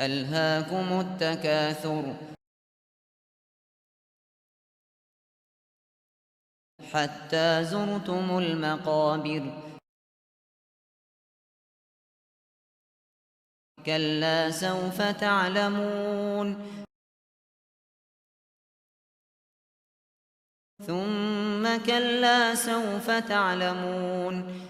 ألهاكم التكاثر. حتى زرتم المقابر. كلا سوف تعلمون. ثم كلا سوف تعلمون.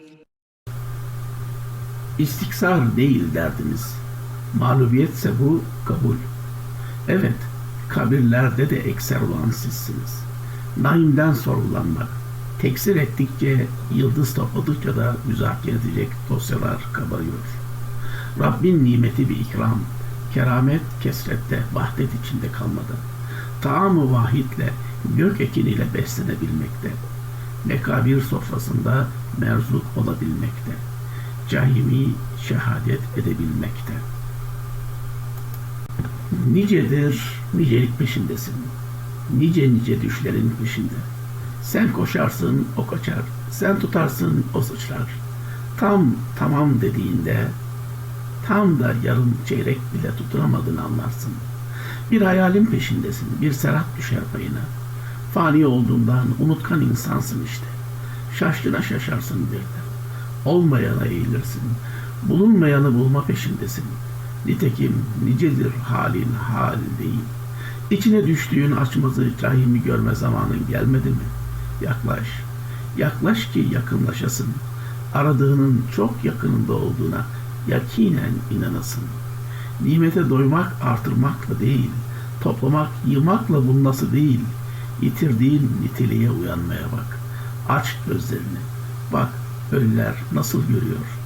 İstiksar değil derdimiz. Mağlubiyetse bu kabul. Evet, kabirlerde de ekser olan sizsiniz. Naimden sorgulanmak, teksir ettikçe, yıldız topladıkça da müzakere edecek dosyalar kabarıyor. Rabbin nimeti bir ikram, keramet kesrette, vahdet içinde kalmadı. Taamı vahitle, gök ekiniyle beslenebilmekte. Mekabir sofrasında merzuk olabilmekte. Cahimi şehadet edebilmekte. Nicedir, nicelik peşindesin. Nice nice düşlerin peşinde. Sen koşarsın, o kaçar. Sen tutarsın, o sıçrar. Tam tamam dediğinde tam da yarım çeyrek bile tutunamadığını anlarsın. Bir hayalin peşindesin, bir serhat düşer payına. Fani olduğundan unutkan insansın işte. Şaşkına şaşarsın birden. Olmayana eğilirsin. Bulunmayanı bulma peşindesin. Nitekim nicedir halin hal değil. İçine düştüğün açmazı cahimi görme zamanın gelmedi mi? Yaklaş. Yaklaş ki yakınlaşasın. Aradığının çok yakınında olduğuna yakinen inanasın. Nimete doymak artırmakla değil, toplamak yığmakla bulması değil, yitirdiğin niteliğe uyanmaya bak. Aç gözlerini. Bak ölüler nasıl görüyor.